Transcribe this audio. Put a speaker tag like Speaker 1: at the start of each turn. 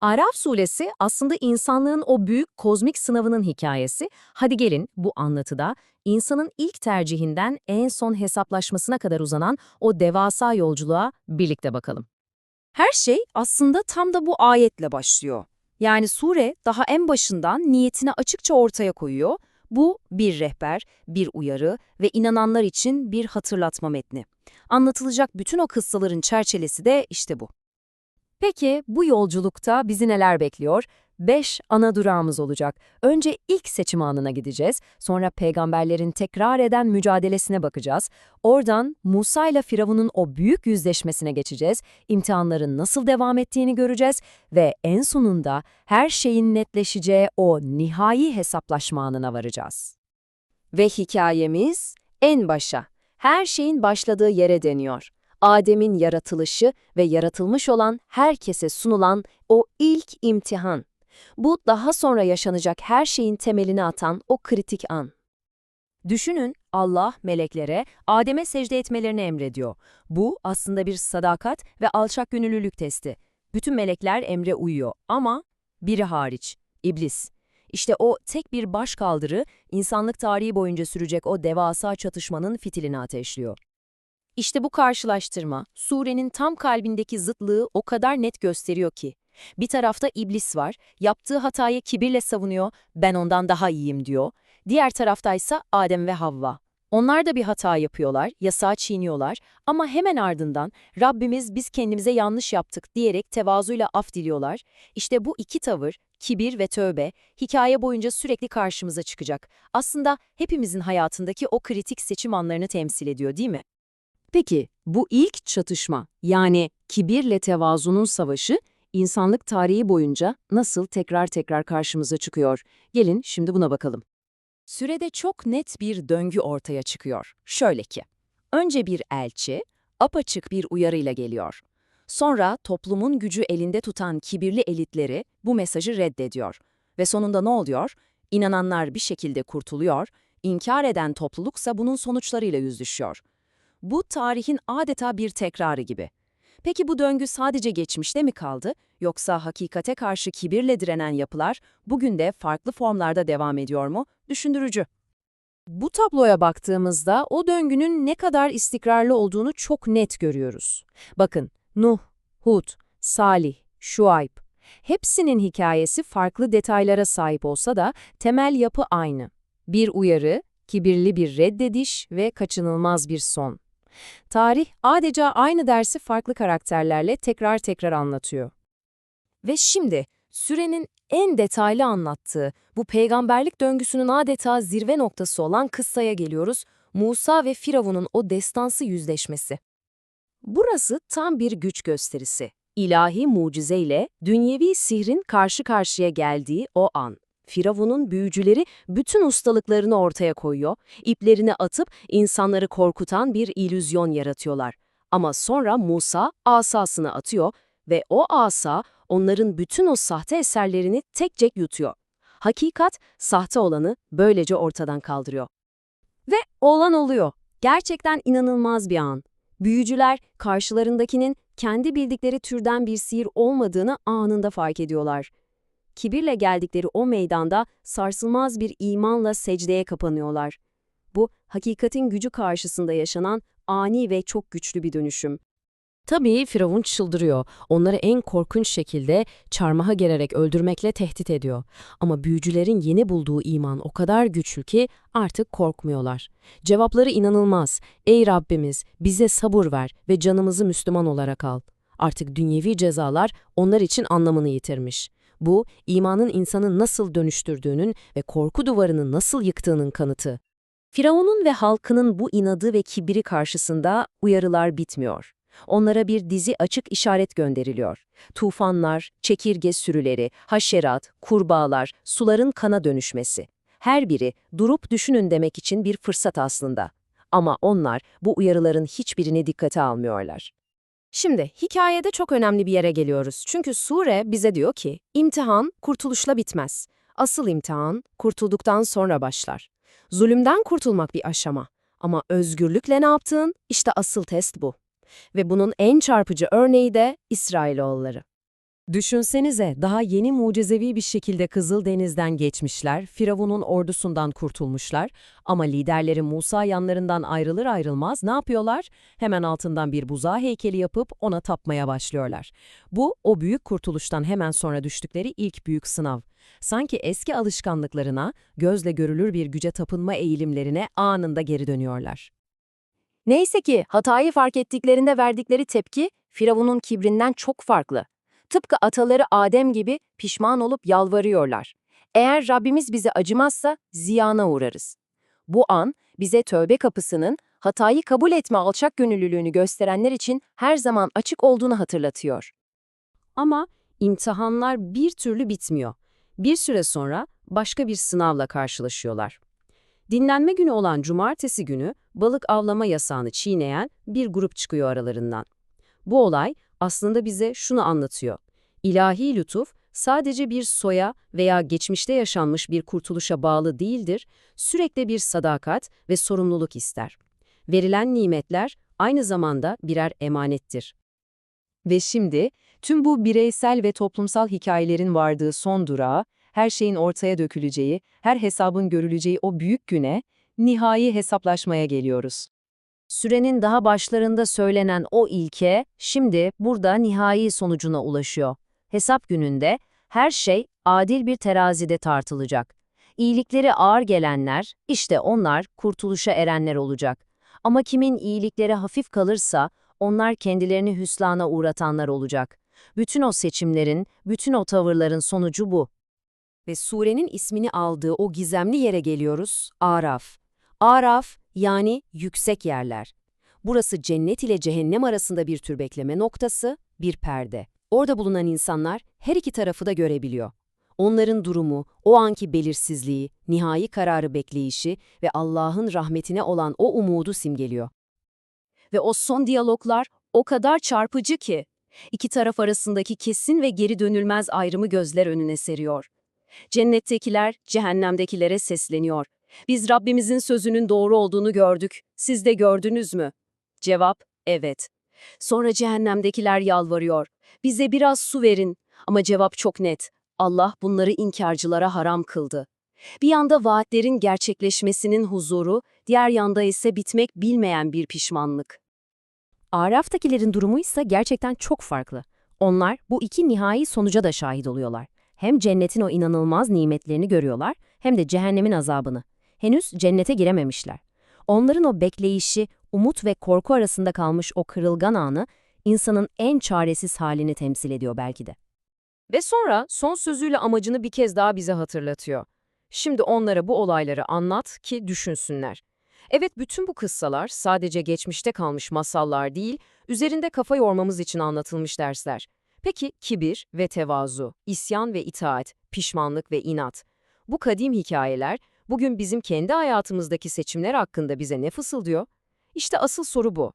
Speaker 1: Araf suresi aslında insanlığın o büyük kozmik sınavının hikayesi. Hadi gelin bu anlatıda insanın ilk tercihinden en son hesaplaşmasına kadar uzanan o devasa yolculuğa birlikte bakalım.
Speaker 2: Her şey aslında tam da bu ayetle başlıyor. Yani sure daha en başından niyetini açıkça ortaya koyuyor. Bu bir rehber, bir uyarı ve inananlar için bir hatırlatma metni. Anlatılacak bütün o kıssaların çerçevesi de işte bu.
Speaker 1: Peki bu yolculukta bizi neler bekliyor? Beş ana durağımız olacak. Önce ilk seçim anına gideceğiz, sonra peygamberlerin tekrar eden mücadelesine bakacağız. Oradan Musa ile Firavun'un o büyük yüzleşmesine geçeceğiz, imtihanların nasıl devam ettiğini göreceğiz ve en sonunda her şeyin netleşeceği o nihai hesaplaşma anına varacağız.
Speaker 2: Ve hikayemiz en başa, her şeyin başladığı yere deniyor. Adem'in yaratılışı ve yaratılmış olan herkese sunulan o ilk imtihan. Bu daha sonra yaşanacak her şeyin temelini atan o kritik an. Düşünün Allah meleklere Adem'e secde etmelerini emrediyor. Bu aslında bir sadakat ve alçak gönüllülük testi. Bütün melekler emre uyuyor ama biri hariç, iblis. İşte o tek bir baş kaldırı insanlık tarihi boyunca sürecek o devasa çatışmanın fitilini ateşliyor. İşte bu karşılaştırma, surenin tam kalbindeki zıtlığı o kadar net gösteriyor ki. Bir tarafta iblis var, yaptığı hatayı kibirle savunuyor, ben ondan daha iyiyim diyor. Diğer taraftaysa Adem ve Havva. Onlar da bir hata yapıyorlar, yasağı çiğniyorlar ama hemen ardından Rabbimiz biz kendimize yanlış yaptık diyerek tevazuyla af diliyorlar. İşte bu iki tavır, kibir ve tövbe, hikaye boyunca sürekli karşımıza çıkacak. Aslında hepimizin hayatındaki o kritik seçim anlarını temsil ediyor değil mi?
Speaker 1: Peki bu ilk çatışma yani kibirle tevazunun savaşı insanlık tarihi boyunca nasıl tekrar tekrar karşımıza çıkıyor? Gelin şimdi buna bakalım. Sürede çok net bir döngü ortaya çıkıyor. Şöyle ki, önce bir elçi apaçık bir uyarıyla geliyor. Sonra toplumun gücü elinde tutan kibirli elitleri bu mesajı reddediyor. Ve sonunda ne oluyor? İnananlar bir şekilde kurtuluyor, inkar eden topluluksa bunun sonuçlarıyla yüzleşiyor. Bu tarihin adeta bir tekrarı gibi. Peki bu döngü sadece geçmişte mi kaldı, yoksa hakikate karşı kibirle direnen yapılar bugün de farklı formlarda devam ediyor mu? Düşündürücü. Bu tabloya baktığımızda o döngünün ne kadar istikrarlı olduğunu çok net görüyoruz. Bakın, Nuh, Hud, Salih, Şuayb, hepsinin hikayesi farklı detaylara sahip olsa da temel yapı aynı. Bir uyarı, kibirli bir reddediş ve kaçınılmaz bir son. Tarih adeta aynı dersi farklı karakterlerle tekrar tekrar anlatıyor. Ve şimdi sürenin en detaylı anlattığı bu peygamberlik döngüsünün adeta zirve noktası olan kıssaya geliyoruz. Musa ve Firavun'un o destansı yüzleşmesi. Burası tam bir güç gösterisi. İlahi mucizeyle dünyevi sihrin karşı karşıya geldiği o an. Firavun'un büyücüleri bütün ustalıklarını ortaya koyuyor, iplerini atıp insanları korkutan bir ilüzyon yaratıyorlar. Ama sonra Musa asasını atıyor ve o asa onların bütün o sahte eserlerini tek tek yutuyor. Hakikat, sahte olanı böylece ortadan kaldırıyor. Ve olan oluyor. Gerçekten inanılmaz bir an. Büyücüler karşılarındakinin kendi bildikleri türden bir sihir olmadığını anında fark ediyorlar kibirle geldikleri o meydanda sarsılmaz bir imanla secdeye kapanıyorlar. Bu, hakikatin gücü karşısında yaşanan ani ve çok güçlü bir dönüşüm. Tabii Firavun çıldırıyor. Onları en korkunç şekilde çarmıha gererek öldürmekle tehdit ediyor. Ama büyücülerin yeni bulduğu iman o kadar güçlü ki artık korkmuyorlar. Cevapları inanılmaz. Ey Rabbimiz bize sabır ver ve canımızı Müslüman olarak al. Artık dünyevi cezalar onlar için anlamını yitirmiş. Bu, imanın insanı nasıl dönüştürdüğünün ve korku duvarını nasıl yıktığının kanıtı. Firavun'un ve halkının bu inadı ve kibiri karşısında uyarılar bitmiyor. Onlara bir dizi açık işaret gönderiliyor. Tufanlar, çekirge sürüleri, haşerat, kurbağalar, suların kana dönüşmesi. Her biri durup düşünün demek için bir fırsat aslında. Ama onlar bu uyarıların hiçbirini dikkate almıyorlar. Şimdi hikayede çok önemli bir yere geliyoruz. Çünkü sure bize diyor ki, imtihan kurtuluşla bitmez. Asıl imtihan kurtulduktan sonra başlar. Zulümden kurtulmak bir aşama. Ama özgürlükle ne yaptığın, işte asıl test bu. Ve bunun en çarpıcı örneği de İsrailoğulları. Düşünsenize daha yeni mucizevi bir şekilde Kızıldeniz'den geçmişler, Firavun'un ordusundan kurtulmuşlar ama liderleri Musa yanlarından ayrılır ayrılmaz ne yapıyorlar? Hemen altından bir buzağı heykeli yapıp ona tapmaya başlıyorlar. Bu o büyük kurtuluştan hemen sonra düştükleri ilk büyük sınav. Sanki eski alışkanlıklarına, gözle görülür bir güce tapınma eğilimlerine anında geri dönüyorlar.
Speaker 2: Neyse ki hatayı fark ettiklerinde verdikleri tepki Firavun'un kibrinden çok farklı. Tıpkı ataları Adem gibi pişman olup yalvarıyorlar. Eğer Rabbimiz bize acımazsa ziyana uğrarız. Bu an bize tövbe kapısının hatayı kabul etme alçak gönüllülüğünü gösterenler için her zaman açık olduğunu hatırlatıyor.
Speaker 1: Ama imtihanlar bir türlü bitmiyor. Bir süre sonra başka bir sınavla karşılaşıyorlar. Dinlenme günü olan cumartesi günü balık avlama yasağını çiğneyen bir grup çıkıyor aralarından. Bu olay aslında bize şunu anlatıyor. İlahi lütuf sadece bir soya veya geçmişte yaşanmış bir kurtuluşa bağlı değildir, sürekli bir sadakat ve sorumluluk ister. Verilen nimetler aynı zamanda birer emanettir. Ve şimdi tüm bu bireysel ve toplumsal hikayelerin vardığı son durağa, her şeyin ortaya döküleceği, her hesabın görüleceği o büyük güne, nihai hesaplaşmaya geliyoruz.
Speaker 2: Sürenin daha başlarında söylenen o ilke şimdi burada nihai sonucuna ulaşıyor. Hesap gününde her şey adil bir terazide tartılacak. İyilikleri ağır gelenler, işte onlar kurtuluşa erenler olacak. Ama kimin iyilikleri hafif kalırsa, onlar kendilerini hüsrana uğratanlar olacak. Bütün o seçimlerin, bütün o tavırların sonucu bu.
Speaker 1: Ve surenin ismini aldığı o gizemli yere geliyoruz, Araf. Araf yani yüksek yerler. Burası cennet ile cehennem arasında bir tür bekleme noktası, bir perde. Orada bulunan insanlar her iki tarafı da görebiliyor. Onların durumu, o anki belirsizliği, nihai kararı bekleyişi ve Allah'ın rahmetine olan o umudu simgeliyor.
Speaker 2: Ve o son diyaloglar o kadar çarpıcı ki, iki taraf arasındaki kesin ve geri dönülmez ayrımı gözler önüne seriyor. Cennettekiler cehennemdekilere sesleniyor. Biz Rabbimizin sözünün doğru olduğunu gördük. Siz de gördünüz mü? Cevap, evet. Sonra cehennemdekiler yalvarıyor. Bize biraz su verin. Ama cevap çok net. Allah bunları inkarcılara haram kıldı. Bir yanda vaatlerin gerçekleşmesinin huzuru, diğer yanda ise bitmek bilmeyen bir pişmanlık.
Speaker 1: Araf'takilerin durumu ise gerçekten çok farklı. Onlar bu iki nihai sonuca da şahit oluyorlar. Hem cennetin o inanılmaz nimetlerini görüyorlar, hem de cehennemin azabını. Henüz cennete girememişler. Onların o bekleyişi, umut ve korku arasında kalmış o kırılgan anı, insanın en çaresiz halini temsil ediyor belki de. Ve sonra son sözüyle amacını bir kez daha bize hatırlatıyor. Şimdi onlara bu olayları anlat ki düşünsünler. Evet bütün bu kıssalar sadece geçmişte kalmış masallar değil, üzerinde kafa yormamız için anlatılmış dersler. Peki kibir ve tevazu, isyan ve itaat, pişmanlık ve inat. Bu kadim hikayeler bugün bizim kendi hayatımızdaki seçimler hakkında bize ne fısıldıyor? İşte asıl soru bu.